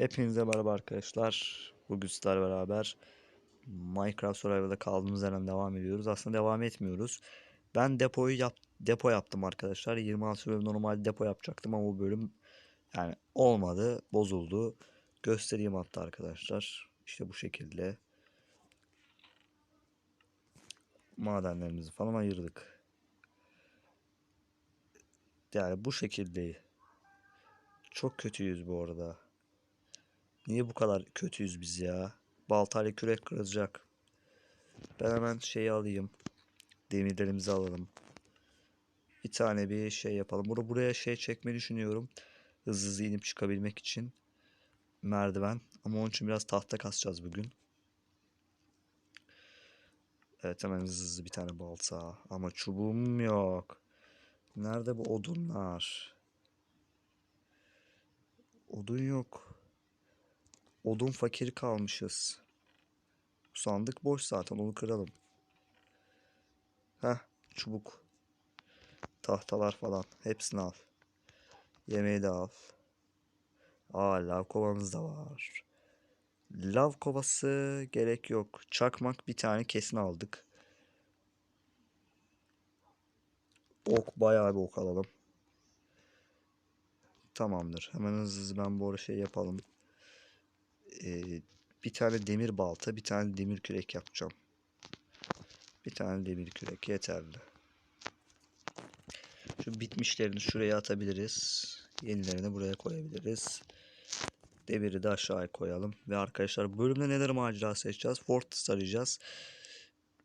Hepinize merhaba arkadaşlar. Bugün sizlerle beraber Minecraft Survival'da kaldığımız yerden devam ediyoruz. Aslında devam etmiyoruz. Ben depoyu yap depo yaptım arkadaşlar. 26 bölüm normal depo yapacaktım ama bu bölüm yani olmadı, bozuldu. Göstereyim hatta arkadaşlar. İşte bu şekilde. Madenlerimizi falan ayırdık. Yani bu şekilde. Çok kötüyüz bu arada. Niye bu kadar kötüyüz biz ya? Baltayla kürek kırılacak. Ben hemen şeyi alayım. Demirlerimizi alalım. Bir tane bir şey yapalım. Bunu buraya şey çekmeyi düşünüyorum. Hızlı hızlı inip çıkabilmek için. Merdiven. Ama onun için biraz tahta kasacağız bugün. Evet hemen hızlı hızlı bir tane balta. Ama çubuğum yok. Nerede bu odunlar? Odun yok. Odun fakir kalmışız. Sandık boş zaten onu kıralım. Heh çubuk. Tahtalar falan hepsini al. Yemeği de al. Aa lav kovamız da var. Lav kovası gerek yok. Çakmak bir tane kesin aldık. Ok bayağı bir ok alalım. Tamamdır. Hemen hızlı hızlı ben bu arada şey yapalım. Ee, bir tane demir balta, bir tane demir kürek yapacağım. Bir tane demir kürek yeterli. Şu bitmişlerini şuraya atabiliriz. Yenilerini buraya koyabiliriz. Demiri de aşağıya koyalım. Ve arkadaşlar bölümde neler macerası seçeceğiz? Fortress arayacağız.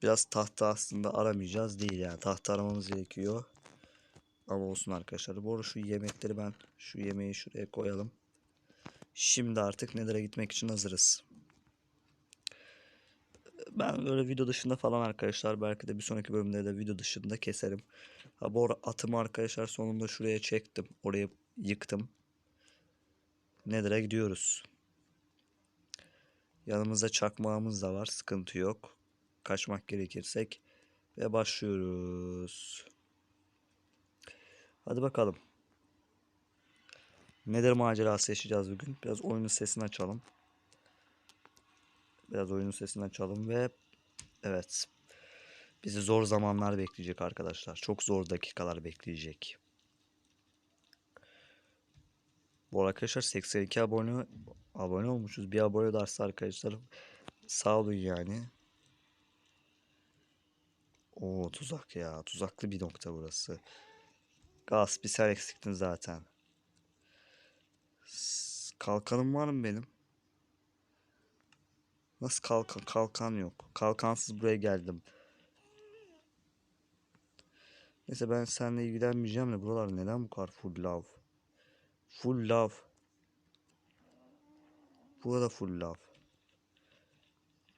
Biraz tahta aslında aramayacağız değil yani. Tahta aramamız gerekiyor. Ama olsun arkadaşlar. Bu arada şu yemekleri ben şu yemeği şuraya koyalım. Şimdi artık Nether'a gitmek için hazırız. Ben böyle video dışında falan arkadaşlar belki de bir sonraki bölümde de video dışında keserim. Ha bu atımı arkadaşlar sonunda şuraya çektim. Orayı yıktım. Nether'a gidiyoruz. Yanımızda çakmağımız da var. Sıkıntı yok. Kaçmak gerekirsek. Ve başlıyoruz. Hadi bakalım. Nether macerası yaşayacağız bugün. Biraz oyunun sesini açalım. Biraz oyunun sesini açalım ve evet. Bizi zor zamanlar bekleyecek arkadaşlar. Çok zor dakikalar bekleyecek. Bu arkadaşlar 82 abone abone olmuşuz. Bir abone dersi arkadaşlar. Sağ olun yani. O tuzak ya. Tuzaklı bir nokta burası. Gaz bir sen eksiktin zaten. Kalkanım var mı benim? Nasıl kalkan? Kalkan yok. Kalkansız buraya geldim. Neyse ben seninle ilgilenmeyeceğim de buralar neden bu kadar full love? Full love. Burada full love.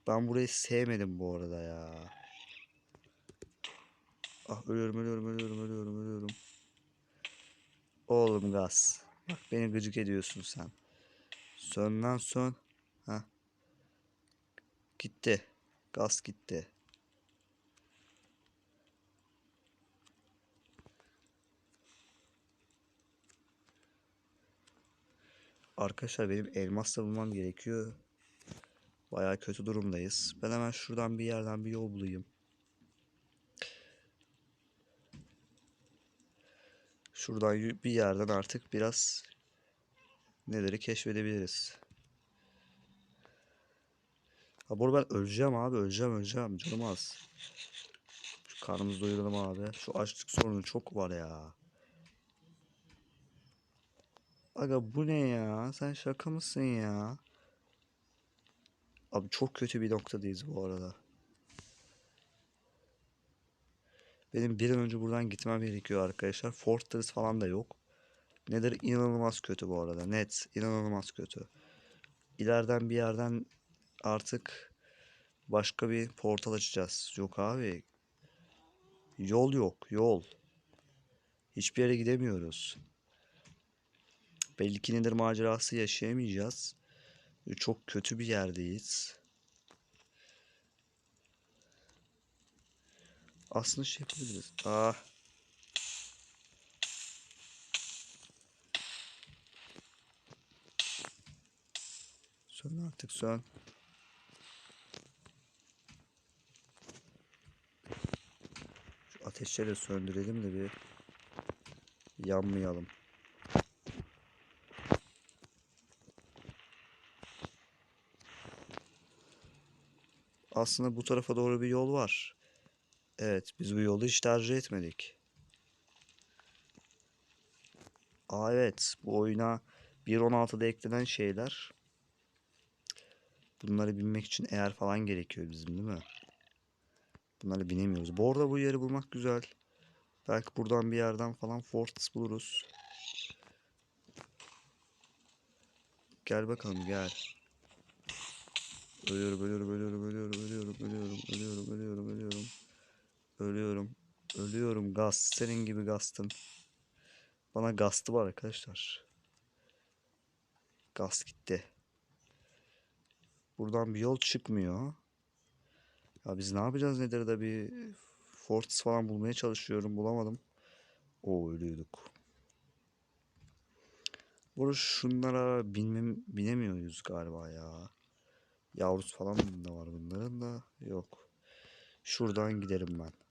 Ben burayı sevmedim bu arada ya. Ah ölüyorum ölüyorum ölüyorum ölüyorum ölüyorum. Oğlum gaz. Beni gıcık ediyorsun sen. Sön lan sön. Ha. Gitti. Gaz gitti. Arkadaşlar benim elmasla bulmam gerekiyor. Baya kötü durumdayız. Ben hemen şuradan bir yerden bir yol bulayım. Şuradan bir yerden artık biraz neleri keşfedebiliriz. Ha bu ben öleceğim abi öleceğim öleceğim canım az. Şu karnımızı doyuralım abi. Şu açlık sorunu çok var ya. Aga bu ne ya? Sen şaka mısın ya? Abi çok kötü bir noktadayız bu arada. Benim bir an önce buradan gitmem gerekiyor arkadaşlar. Fortress falan da yok. Nedir inanılmaz kötü bu arada. Net inanılmaz kötü. İleriden bir yerden artık başka bir portal açacağız. Yok abi. Yol yok. Yol. Hiçbir yere gidemiyoruz. Belli ki nedir macerası yaşayamayacağız. Çok kötü bir yerdeyiz. Aslında şey yapabiliriz. Ah. Sön artık sön. Şu ateşleri söndürelim de bir yanmayalım. Aslında bu tarafa doğru bir yol var. Evet, biz bu yolu hiç tercih etmedik. Aa evet, bu oyuna 1.16'da eklenen şeyler. Bunları bilmek için eğer falan gerekiyor bizim değil mi? Bunları binemiyoruz. Bu arada bu yeri bulmak güzel. Belki buradan bir yerden falan Fortress buluruz. Gel bakalım gel. Ölüyorum, ölüyorum, ölüyorum, ölüyorum, ölüyorum, ölüyorum, ölüyorum, ölüyorum, ölüyorum. Ölüyorum. Ölüyorum. Gaz. Senin gibi gastın. Bana gastı var arkadaşlar. Gaz gitti. Buradan bir yol çıkmıyor. Ya biz ne yapacağız nedir de bir Fortress falan bulmaya çalışıyorum. Bulamadım. O ölüyorduk. Burada şunlara binmem, binemiyoruz galiba ya. Yavrusu falan da var bunların da. Yok. Şuradan giderim ben.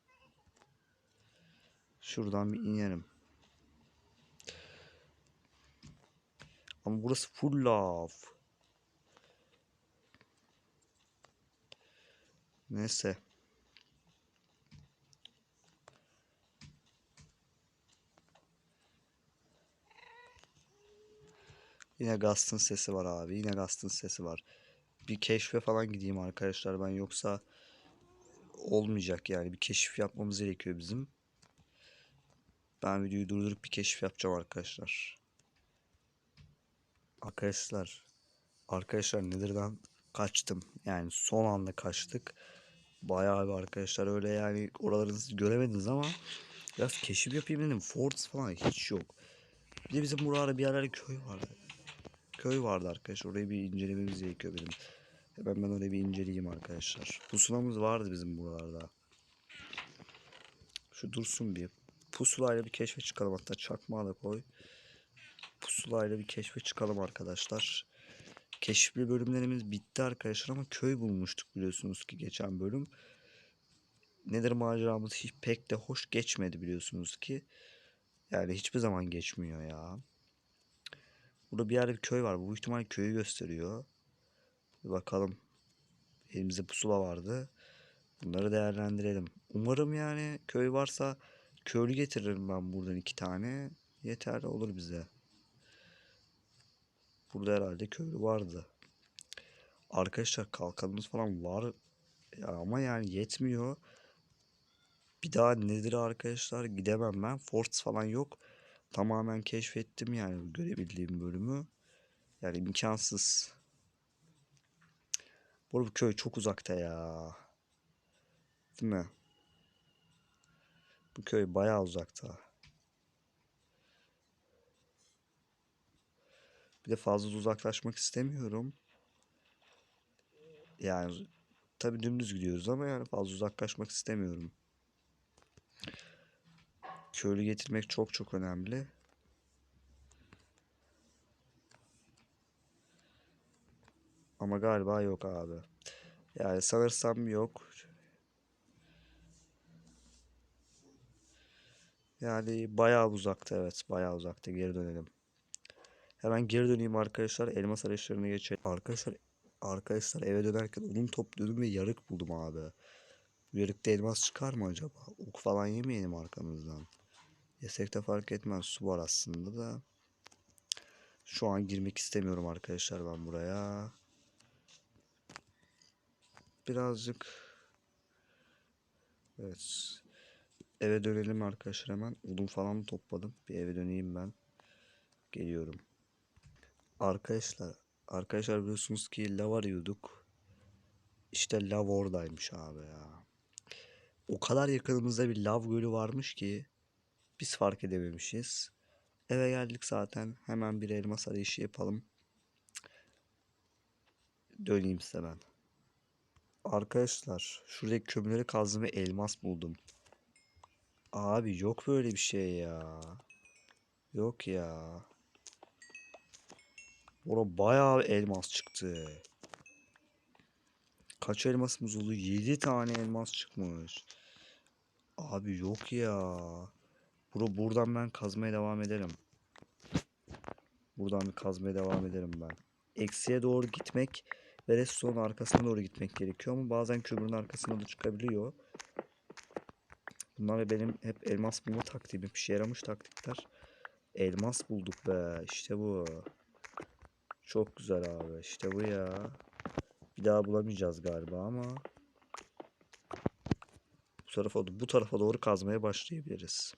Şuradan bir inerim. Ama burası full lav. Neyse. Yine Gast'ın sesi var abi. Yine Gast'ın sesi var. Bir keşfe falan gideyim arkadaşlar ben yoksa olmayacak yani. Bir keşif yapmamız gerekiyor bizim. Ben videoyu durdurup bir keşif yapacağım arkadaşlar. Arkadaşlar. Arkadaşlar Nether'dan kaçtım. Yani son anda kaçtık. Bayağı bir arkadaşlar öyle yani oraları siz göremediniz ama biraz keşif yapayım dedim. Forts falan hiç yok. Bir de bizim buralarda bir yerlerde köy vardı. Köy vardı arkadaşlar. Orayı bir incelememiz gerekiyor benim. Hemen ben orayı bir inceleyeyim arkadaşlar. Pusulamız vardı bizim buralarda. Şu dursun bir. Pusulayla bir keşfe çıkalım. Hatta çakmağı da koy. Pusulayla bir keşfe çıkalım arkadaşlar. Keşifli bölümlerimiz bitti arkadaşlar ama köy bulmuştuk biliyorsunuz ki geçen bölüm. Nedir maceramız hiç pek de hoş geçmedi biliyorsunuz ki. Yani hiçbir zaman geçmiyor ya. Burada bir yerde bir köy var. Bu ihtimal köyü gösteriyor. Bir bakalım. Elimizde pusula vardı. Bunları değerlendirelim. Umarım yani köy varsa köylü getiririm ben buradan iki tane. Yeter olur bize. Burada herhalde köylü vardı. Arkadaşlar kalkanımız falan var. Ama yani yetmiyor. Bir daha nedir arkadaşlar gidemem ben. Forts falan yok. Tamamen keşfettim yani görebildiğim bölümü. Yani imkansız. Bu köy çok uzakta ya. Değil mi? Bu köy bayağı uzakta. Bir de fazla uzaklaşmak istemiyorum. Yani tabii dümdüz gidiyoruz ama yani fazla uzaklaşmak istemiyorum. Köylü getirmek çok çok önemli. Ama galiba yok abi. Yani sanırsam yok. Yani bayağı uzakta evet. Bayağı uzakta. Geri dönelim. Hemen geri döneyim arkadaşlar. Elmas arayışlarına geçelim. Arkadaşlar arkadaşlar eve dönerken odun topluyordum ve yarık buldum abi. Yarıkta elmas çıkar mı acaba? Ok falan yemeyelim arkamızdan. Yesek de fark etmez. Su var aslında da. Şu an girmek istemiyorum arkadaşlar ben buraya. Birazcık Evet. Eve dönelim arkadaşlar hemen. Odun falan topladım. Bir eve döneyim ben. Geliyorum. Arkadaşlar, arkadaşlar biliyorsunuz ki lav arıyorduk. İşte lav oradaymış abi ya. O kadar yakınımızda bir lav gölü varmış ki biz fark edememişiz. Eve geldik zaten. Hemen bir elmas arayışı yapalım. Döneyim size ben. Arkadaşlar şuradaki kömürleri kazdım ve elmas buldum. Abi yok böyle bir şey ya. Yok ya. Bora bayağı elmas çıktı. Kaç elmasımız oldu? 7 tane elmas çıkmış. Abi yok ya. Bro buradan ben kazmaya devam ederim. Buradan bir kazmaya devam ederim ben. Eksiye doğru gitmek ve restoranın arkasına doğru gitmek gerekiyor ama bazen kömürün arkasına da çıkabiliyor. Bunlar benim hep elmas bulma taktiğim. Bir şey yaramış taktikler. Elmas bulduk be. İşte bu. Çok güzel abi. İşte bu ya. Bir daha bulamayacağız galiba ama bu tarafa bu tarafa doğru kazmaya başlayabiliriz.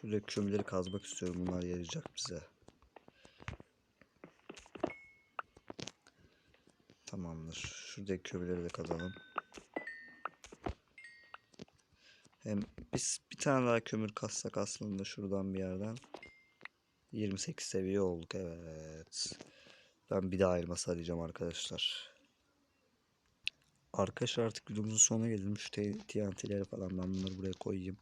Şuradaki kömürleri kazmak istiyorum. Bunlar yarayacak bize. Tamamdır. Şuradaki kömürleri de kazalım. Hem biz bir tane daha kömür kazsak aslında şuradan bir yerden 28 seviye olduk evet. Ben bir daha elmas arayacağım arkadaşlar. Arkadaşlar artık videomuzun sonuna geldim. Şu TNT'leri falan ben bunları buraya koyayım.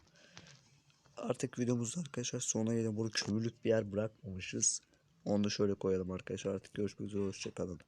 Artık videomuzda arkadaşlar sonuna gelin. Burada kömürlük bir yer bırakmamışız. Onu da şöyle koyalım arkadaşlar. Artık görüşmek üzere. Hoşçakalın.